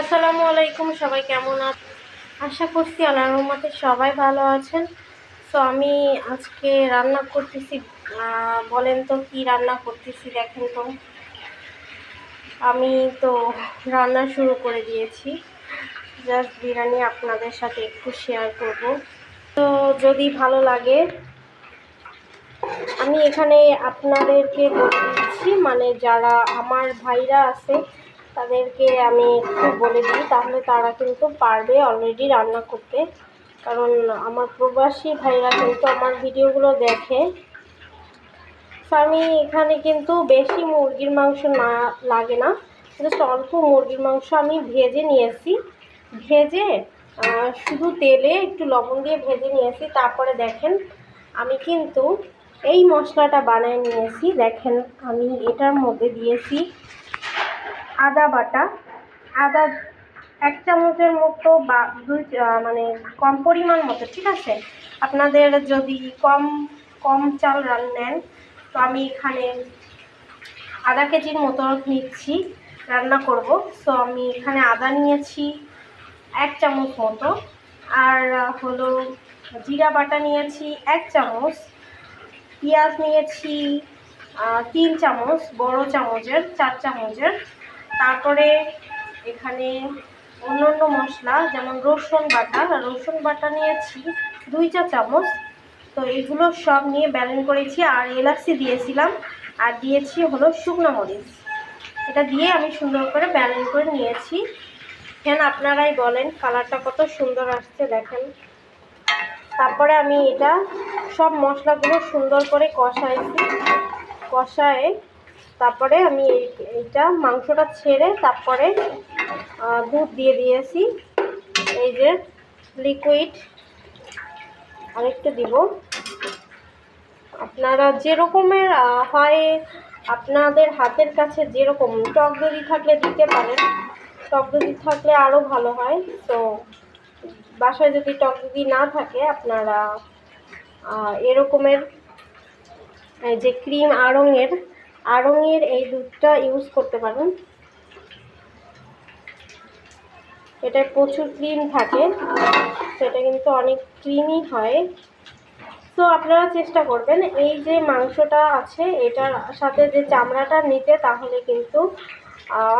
আসসালামু আলাইকুম, সবাই কেমন আছেন আশা করছি আল্লাহর রহমতে সবাই ভালো আছেন। তো আমি আজকে রান্না করতেছি বলেন তো কি রান্না করতেছি দেখেন তো। আমি তো রান্না শুরু করে দিয়েছি। জাস্ট বিরিয়ানি আপনাদের সাথে একটু শেয়ার করব। তো যদি ভালো লাগে, আমি এখানে আপনাদেরকে বলে দিচ্ছি মানে যারা আমার ভাইরা আছে তাদেরকে আমি একটু বলে দিই, তাহলে তারা কিন্তু পারবে অলরেডি রান্না করতে। কারণ আমার প্রবাসী ভাইরা কিন্তু আমার ভিডিওগুলো দেখে। আমি এখানে কিন্তু বেশি মুরগির মাংস না লাগে না জাস্ট অল্প মুরগির মাংস আমি ভেজে নিয়েছি। ভেজে শুধু তেলে একটু লবণ দিয়ে ভেজে নিয়েছি, তারপরে দেখেন আমি কিন্তু এই মশলাটা বানায় নিয়েছি। দেখেন আমি এটার মধ্যে দিয়েছি আদা বাটা। আদা এক চামচের মতো বা দুই মানে কম পরিমাণ মতো, ঠিক আছে? আপনাদের যদি কম কম চাল রান নেন, তো আমি এখানে আধা কেজির মতো নিচ্ছি, রান্না করব। সো আমি এখানে আদা নিয়েছি এক চামচ মতো। আর হলো জিরা বাটা নিয়েছি এক চামচ। পেঁয়াজ নিয়েছি তিন চামচ, বড় চামচের, চার চামচের। তারপরে এখানে অন্যান্য মশলা, যেমন রসুন বাটা। রসুন বাটা নিয়েছি দুই চা চামচ। তো এগুলো সব নিয়ে ব্যালেন্স করেছি আর এলাচি দিয়েছিলাম। আর দিয়েছি হলো শুকনো মরিচ। এটা দিয়ে আমি সুন্দর করে ব্যালেন্স করে নিয়েছি। ফ্যান আপনারাই বলেন, কালারটা কত সুন্দর আসছে দেখেন। তারপরে আমি এটা সব মশলাগুলো সুন্দর করে কষাইছি। কষায়ে তারপরে আমি এই- এইটা মাংসটা ছেড়ে তারপরে দুধ দিয়ে দিয়েছি। এই যে লিকুইড আরেকটু দিব। আপনারা যে রকমের হয় আপনাদের হাতের কাছে যেরকম, টক দই থাকলে দিতে পারেন। টক দই থাকলে আরও ভালো হয়। তো বাসায় যদি টক দই না থাকে, আপনারা এরকমের, এই যে ক্রিম আড়ংয়ের আড়ংয়ের এই দুধটা ইউজ করতে পারেন। এটায় প্রচুর ক্রিম থাকে, সেটা কিন্তু অনেক ক্রিমই হয়। তো আপনারা চেষ্টা করবেন, এই যে মাংসটা আছে, এটার সাথে যে চামড়াটা নিতে, তাহলে কিন্তু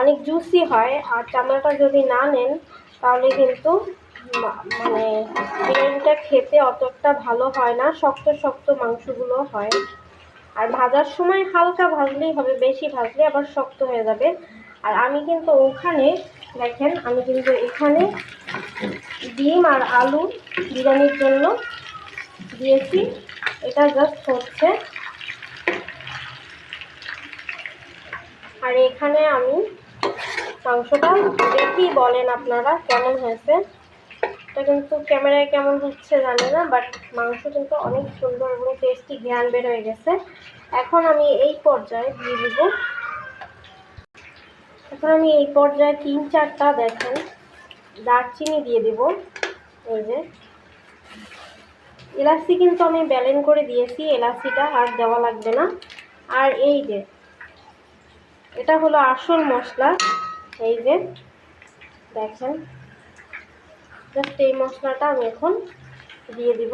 অনেক জুসি হয়। আর চামড়াটা যদি না নেন, তাহলে কিন্তু মানে বিরিয়ানিটা খেতে অতটা ভালো হয় না, শক্ত শক্ত মাংসগুলো হয়। আর ভাজার সময় হালকা ভাজলেই হবে, বেশি ভাজলে আবার শক্ত হয়ে যাবে। আর আমি কিন্তু ওখানে, দেখেন, আমি কিন্তু এখানে ডিম আর আলু বিরিয়ানির জন্য দিয়েছি। এটা জাস্ট হচ্ছে। আর এখানে আমি মাংসটা দেখি বলেন আপনারা কেমন হয়েছে। এটা কিন্তু ক্যামেরায় কেমন হচ্ছে জানি না বাট মাংস কিন্তু অনেক সুন্দর এবং টেস্টি জ্ঞান বের হয়ে গেছে। এখন আমি এই পর্যায়ে দিয়ে দিব। এখন আমি এই পর্যায়ে তিন চারটা দেখেন দারচিনি দিয়ে দিব, এই যে। এলাচি কিন্তু আমি ব্যালেন করে দিয়েছি, এলাচিটা আর দেওয়া লাগবে না। আর এই যে, এটা হলো আসল মশলা, এই যে, দেখেন। জাস্ট এই মশলাটা আমি এখন দিয়ে দিব।